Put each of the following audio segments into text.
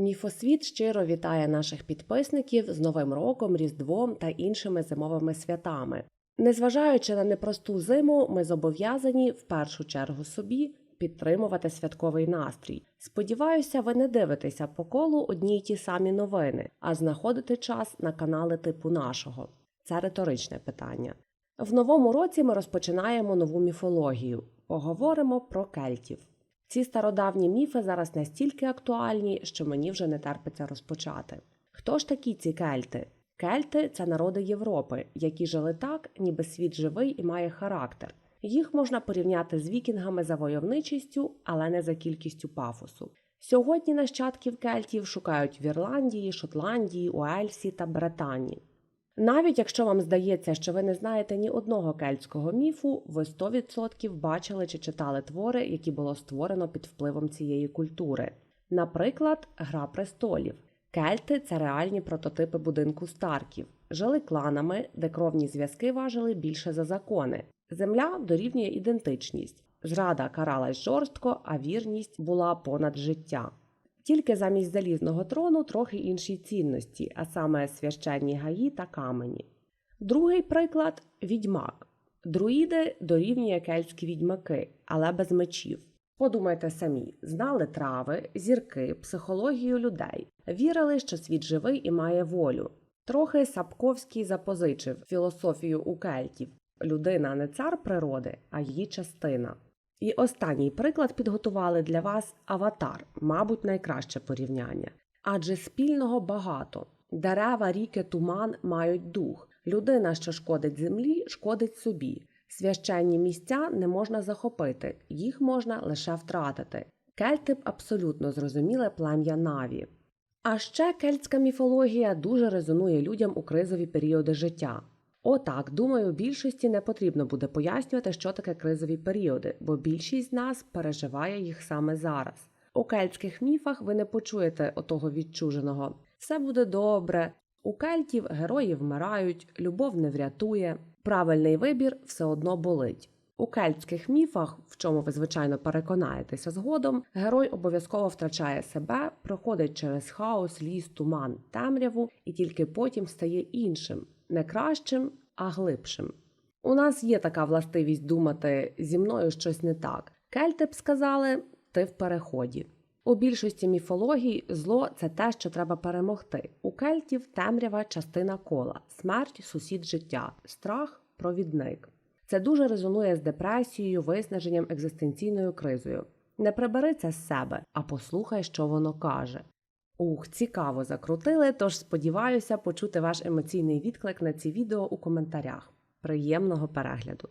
Міфосвіт щиро вітає наших підписників з Новим роком, Різдвом та іншими зимовими святами. Незважаючи на непросту зиму, ми зобов'язані в першу чергу собі підтримувати святковий настрій. Сподіваюся, ви не дивитеся по колу одні й ті самі новини, а знаходите час на канали типу нашого. Це риторичне питання. В новому році ми розпочинаємо нову міфологію. Поговоримо про кельтів. Ці стародавні міфи зараз настільки актуальні, що мені вже не терпиться розпочати. Хто ж такі ці кельти? Кельти це народи Європи, які жили так, ніби світ живий і має характер. Їх можна порівняти з вікінгами за войовничістю, але не за кількістю пафосу. Сьогодні нащадків кельтів шукають в Ірландії, Шотландії, Уельсі та Британії. Навіть якщо вам здається, що ви не знаєте ні одного кельтського міфу, ви 100% бачили чи читали твори, які було створено під впливом цієї культури. Наприклад, Гра престолів. Кельти це реальні прототипи будинку Старків. Жили кланами, де кровні зв'язки важили більше за закони. Земля дорівнює ідентичність. Зрада каралась жорстко, а вірність була понад життя. Тільки замість залізного трону трохи інші цінності, а саме священні гаї та камені. Другий приклад відьмак. Друїди дорівнює кельтські відьмаки, але без мечів. Подумайте самі, знали трави, зірки, психологію людей, вірили, що світ живий і має волю. Трохи Сапковський запозичив філософію у кельтів людина не цар природи, а її частина. І останній приклад підготували для вас аватар, мабуть, найкраще порівняння. Адже спільного багато. Дерева, ріки, туман мають дух. Людина, що шкодить землі, шкодить собі. Священні місця не можна захопити, їх можна лише втратити. Кельти б абсолютно зрозуміли плем'я Наві. А ще кельтська міфологія дуже резонує людям у кризові періоди життя. Отак, думаю, більшості не потрібно буде пояснювати, що таке кризові періоди, бо більшість з нас переживає їх саме зараз. У кельтських міфах ви не почуєте отого відчуженого все буде добре. У кельтів герої вмирають, любов не врятує, правильний вибір все одно болить. У кельтських міфах, в чому ви звичайно переконаєтеся згодом, герой обов'язково втрачає себе, проходить через хаос, ліс, туман, темряву і тільки потім стає іншим, не кращим, а глибшим. У нас є така властивість думати зі мною щось не так. Кельти б сказали, ти в переході. У більшості міфологій зло це те, що треба перемогти. У кельтів темрява частина кола, смерть сусід життя, страх провідник. Це дуже резонує з депресією, виснаженням, екзистенційною кризою. Не прибери це з себе, а послухай, що воно каже. Ух, цікаво закрутили, тож сподіваюся почути ваш емоційний відклик на ці відео у коментарях. Приємного перегляду!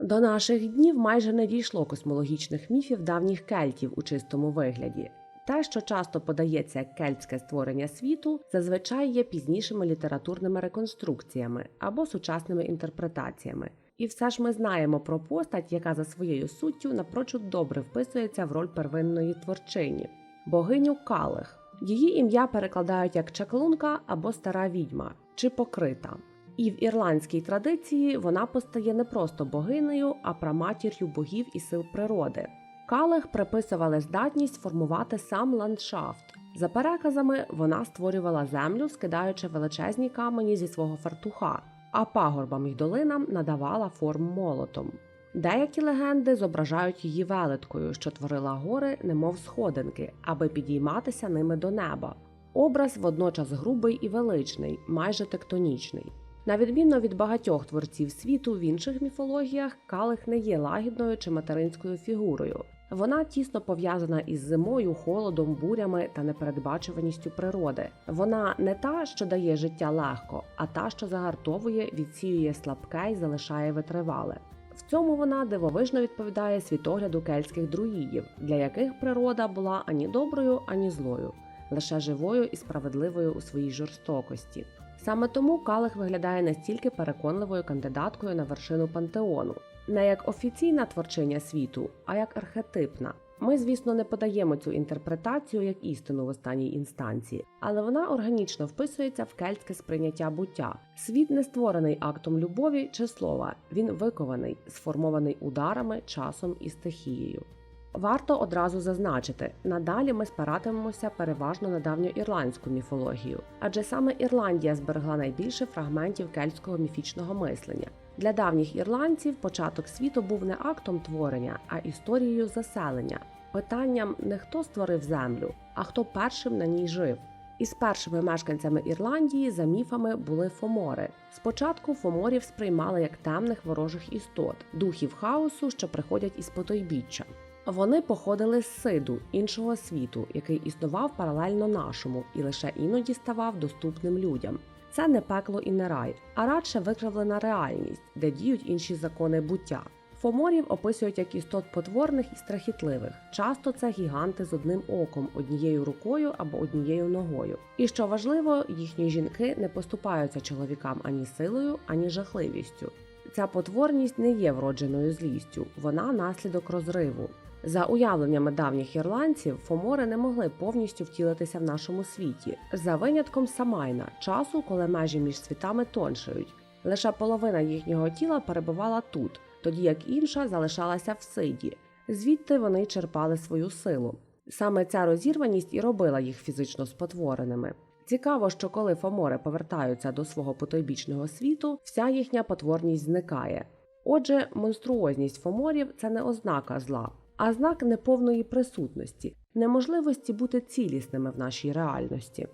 До наших днів майже не дійшло космологічних міфів давніх кельтів у чистому вигляді. Те, що часто подається як кельтське створення світу, зазвичай є пізнішими літературними реконструкціями або сучасними інтерпретаціями. І все ж ми знаємо про постать, яка за своєю суттю напрочуд добре вписується в роль первинної творчині богиню Калих. Її ім'я перекладають як чаклунка або стара відьма чи покрита. І в ірландській традиції вона постає не просто богинею, а праматір'ю богів і сил природи. Калих приписували здатність формувати сам ландшафт. За переказами, вона створювала землю, скидаючи величезні камені зі свого фартуха, а пагорбам й долинам надавала форму молотом. Деякі легенди зображають її велеткою, що творила гори, немов сходинки, аби підійматися ними до неба. Образ водночас грубий і величний, майже тектонічний. На відміну від багатьох творців світу в інших міфологіях, калих не є лагідною чи материнською фігурою. Вона тісно пов'язана із зимою, холодом, бурями та непередбачуваністю природи. Вона не та, що дає життя легко, а та, що загартовує, відсіює слабке і залишає витривале. В цьому вона дивовижно відповідає світогляду кельтських друїдів, для яких природа була ані доброю, ані злою, лише живою і справедливою у своїй жорстокості. Саме тому Калих виглядає настільки переконливою кандидаткою на вершину пантеону, не як офіційна творчиня світу, а як архетипна. Ми, звісно, не подаємо цю інтерпретацію як істину в останній інстанції, але вона органічно вписується в кельтське сприйняття буття. Світ не створений актом любові чи слова, він викований, сформований ударами, часом і стихією. Варто одразу зазначити, надалі ми спиратимемося переважно на давньоірландську міфологію, адже саме Ірландія зберегла найбільше фрагментів кельтського міфічного мислення. Для давніх ірландців початок світу був не актом творення, а історією заселення, питанням не хто створив землю, а хто першим на ній жив. Із першими мешканцями Ірландії за міфами були фомори. Спочатку фоморів сприймали як темних ворожих істот, духів хаосу, що приходять із потойбіччя. Вони походили з Сиду, іншого світу, який існував паралельно нашому і лише іноді ставав доступним людям. Це не пекло і не рай, а радше викривлена реальність, де діють інші закони буття. Фоморів описують як істот потворних і страхітливих. Часто це гіганти з одним оком, однією рукою або однією ногою. І що важливо, їхні жінки не поступаються чоловікам ані силою, ані жахливістю. Ця потворність не є вродженою злістю, вона наслідок розриву. За уявленнями давніх ірландців, фомори не могли повністю втілитися в нашому світі, за винятком Самайна, часу, коли межі між світами тоншають. Лише половина їхнього тіла перебувала тут, тоді як інша залишалася в сиді. Звідти вони черпали свою силу. Саме ця розірваність і робила їх фізично спотвореними. Цікаво, що коли фомори повертаються до свого потойбічного світу, вся їхня потворність зникає. Отже, монструозність фоморів це не ознака зла, а знак неповної присутності, неможливості бути цілісними в нашій реальності.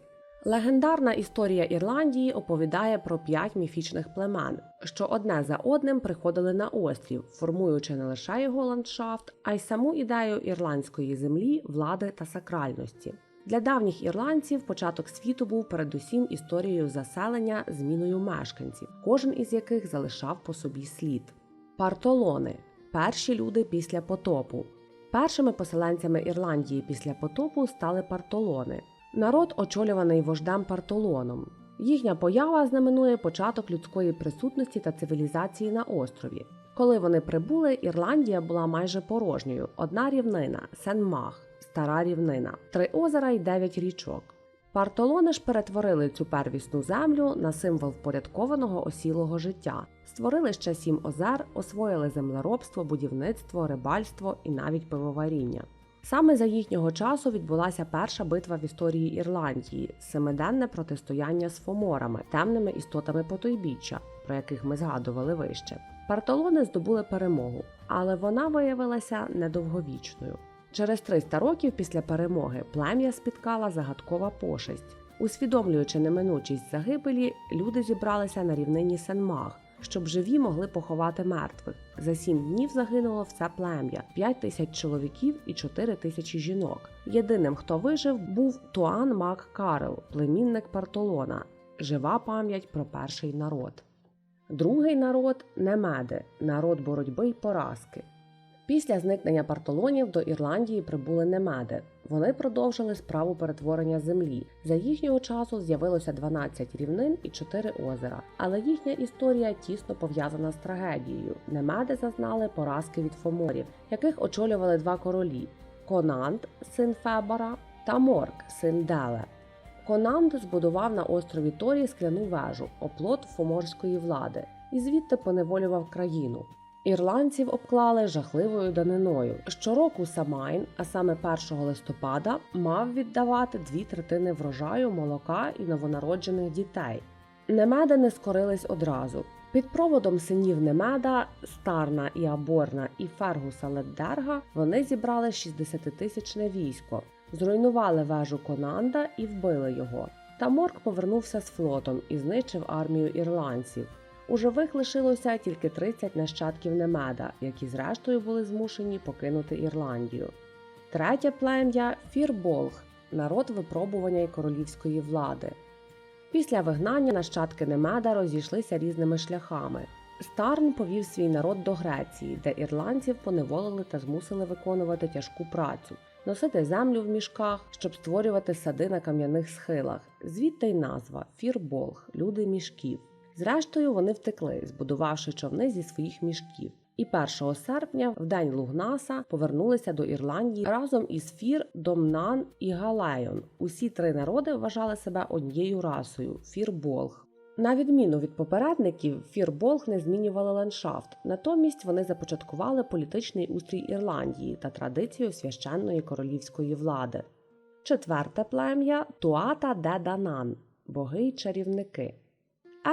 Легендарна історія Ірландії оповідає про п'ять міфічних племен, що одне за одним приходили на острів, формуючи не лише його ландшафт, а й саму ідею ірландської землі, влади та сакральності. Для давніх ірландців початок світу був передусім історією заселення зміною мешканців, кожен із яких залишав по собі слід. Партолони перші люди після потопу. Першими поселенцями Ірландії після потопу стали партолони. Народ, очолюваний вождем Партолоном. Їхня поява знаменує початок людської присутності та цивілізації на острові. Коли вони прибули, Ірландія була майже порожньою: одна рівнина Сен-Мах, стара рівнина, три озера й дев'ять річок. Партолони ж перетворили цю первісну землю на символ впорядкованого осілого життя, створили ще сім озер, освоїли землеробство, будівництво, рибальство і навіть пивоваріння. Саме за їхнього часу відбулася перша битва в історії Ірландії семиденне протистояння з фоморами, темними істотами потойбіччя, про яких ми згадували вище. Партолони здобули перемогу, але вона виявилася недовговічною. Через 300 років після перемоги плем'я спіткала загадкова пошесть. Усвідомлюючи неминучість загибелі, люди зібралися на рівнині Сенмаг, щоб живі могли поховати мертвих. За сім днів загинуло все плем'я 5 тисяч чоловіків і 4 тисячі жінок. Єдиним, хто вижив, був Туан Мак Карел, племінник Партолона. Жива пам'ять про перший народ. Другий народ немеди, народ боротьби й поразки. Після зникнення партолонів до Ірландії прибули немеди. Вони продовжили справу перетворення землі. За їхнього часу з'явилося 12 рівнин і 4 озера. Але їхня історія тісно пов'язана з трагедією. Немеди зазнали поразки від фоморів, яких очолювали два королі: Конанд, син Фебора, та Морк, син Деле. Конанд збудував на острові Торі скляну вежу, оплот фоморської влади, і звідти поневолював країну. Ірландців обклали жахливою даниною. Щороку Самайн, а саме 1 листопада, мав віддавати дві третини врожаю молока і новонароджених дітей. Немеди не скорились одразу. Під проводом синів Немеда, Старна і Аборна і Фергуса Леддерга вони зібрали 60-тисячне військо, зруйнували вежу Конанда і вбили його. Та Морк повернувся з флотом і знищив армію ірландців. У живих лишилося тільки 30 нащадків Немеда, які зрештою були змушені покинути Ірландію. Третє плем'я Фірболг народ випробування й королівської влади. Після вигнання нащадки Немеда розійшлися різними шляхами. Старн повів свій народ до Греції, де ірландців поневолили та змусили виконувати тяжку працю, носити землю в мішках, щоб створювати сади на кам'яних схилах. Звідти й назва Фірболг люди мішків. Зрештою, вони втекли, збудувавши човни зі своїх мішків. І 1 серпня, в день Лугнаса, повернулися до Ірландії разом із Фір, Домнан і Галайон. Усі три народи вважали себе однією расою фірболг. На відміну від попередників, фірболг не змінювали ландшафт, натомість вони започаткували політичний устрій Ірландії та традицію священної королівської влади. Четверте плем'я Туата де Данан боги й чарівники.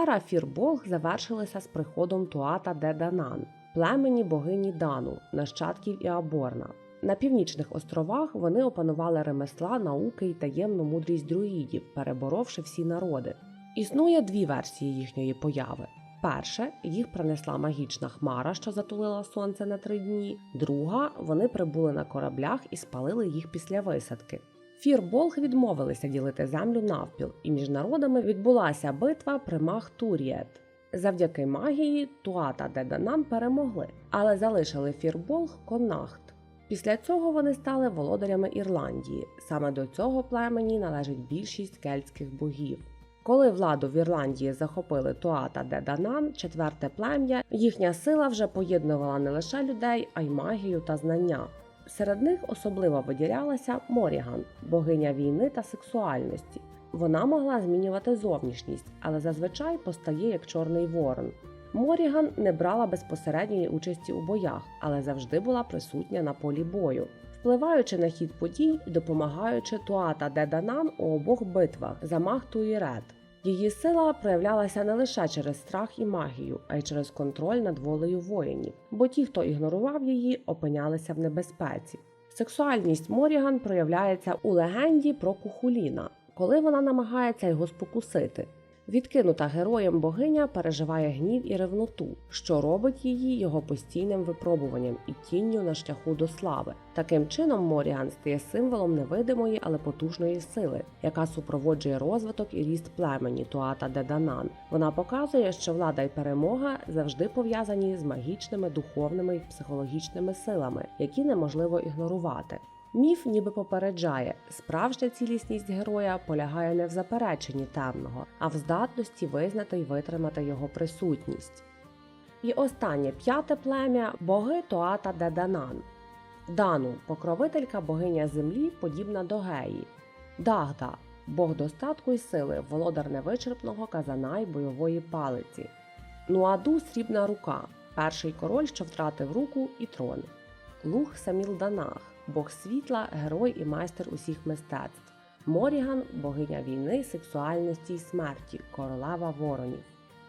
Ера фірболг завершилася з приходом Туата де Данан, племені богині Дану, нащадків Іаборна. На північних островах вони опанували ремесла, науки й таємну мудрість друїдів, переборовши всі народи. Існує дві версії їхньої появи. Перше, їх принесла магічна хмара, що затулила сонце на три дні. Друга, вони прибули на кораблях і спалили їх після висадки. Фірболг відмовилися ділити землю навпіл, і між народами відбулася битва при Махтуріет. Завдяки магії Туата Деданан перемогли, але залишили Фірболг Конахт. Після цього вони стали володарями Ірландії. Саме до цього племені належить більшість кельтських богів. Коли владу в Ірландії захопили Туата де Данан, четверте плем'я, їхня сила вже поєднувала не лише людей, а й магію та знання. Серед них особливо виділялася Моріган, богиня війни та сексуальності. Вона могла змінювати зовнішність, але зазвичай постає як чорний ворон. Моріган не брала безпосередньої участі у боях, але завжди була присутня на полі бою, впливаючи на хід подій і допомагаючи Туата де Данан у обох битвах за Махту і Ред. Її сила проявлялася не лише через страх і магію, а й через контроль над волею воїнів, бо ті, хто ігнорував її, опинялися в небезпеці. Сексуальність Моріган проявляється у легенді про Кухуліна, коли вона намагається його спокусити. Відкинута героєм богиня переживає гнів і ревноту, що робить її його постійним випробуванням і тінню на шляху до слави. Таким чином, Моріан стає символом невидимої, але потужної сили, яка супроводжує розвиток і ріст племені Туата Деданан. Вона показує, що влада й перемога завжди пов'язані з магічними, духовними і психологічними силами, які неможливо ігнорувати. Міф ніби попереджає, справжня цілісність героя полягає не в запереченні темного, а в здатності визнати й витримати його присутність. І останнє п'яте плем'я боги Тоата Деданан. Дану покровителька богиня землі, подібна до Геї. Дагда бог достатку й сили, володар невичерпного казана й бойової палиці. Нуаду срібна рука, перший король, що втратив руку і трон. Лух Самілданах бог світла, герой і майстер усіх мистецтв. Моріган богиня війни, сексуальності й смерті, королева воронів.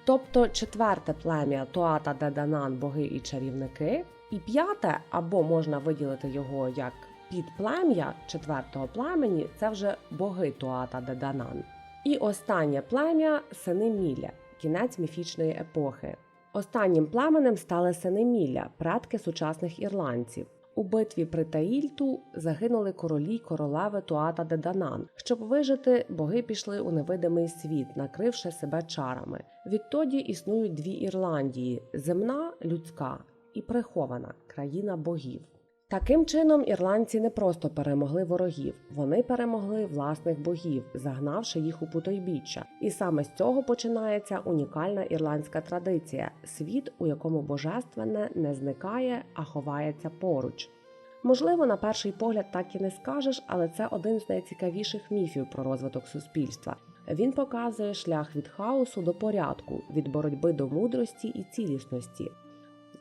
Тобто четверте плем'я Туата Деданан боги і чарівники, і п'яте, або можна виділити його як підплем'я четвертого племені, це вже боги Туата Деданан. І останнє плем'я сини Міля, кінець міфічної епохи. Останнім племенем стали сини Міля, предки сучасних ірландців. У битві при Таїльту загинули королі й королеви Туата Деданан. Щоб вижити, боги пішли у невидимий світ, накривши себе чарами. Відтоді існують дві Ірландії: земна людська і прихована країна богів. Таким чином, ірландці не просто перемогли ворогів, вони перемогли власних богів, загнавши їх у потойбіччя. І саме з цього починається унікальна ірландська традиція світ, у якому божественне не зникає, а ховається поруч. Можливо, на перший погляд так і не скажеш, але це один з найцікавіших міфів про розвиток суспільства. Він показує шлях від хаосу до порядку, від боротьби до мудрості і цілісності.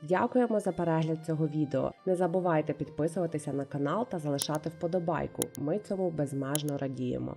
Дякуємо за перегляд цього відео. Не забувайте підписуватися на канал та залишати вподобайку. Ми цьому безмежно радіємо.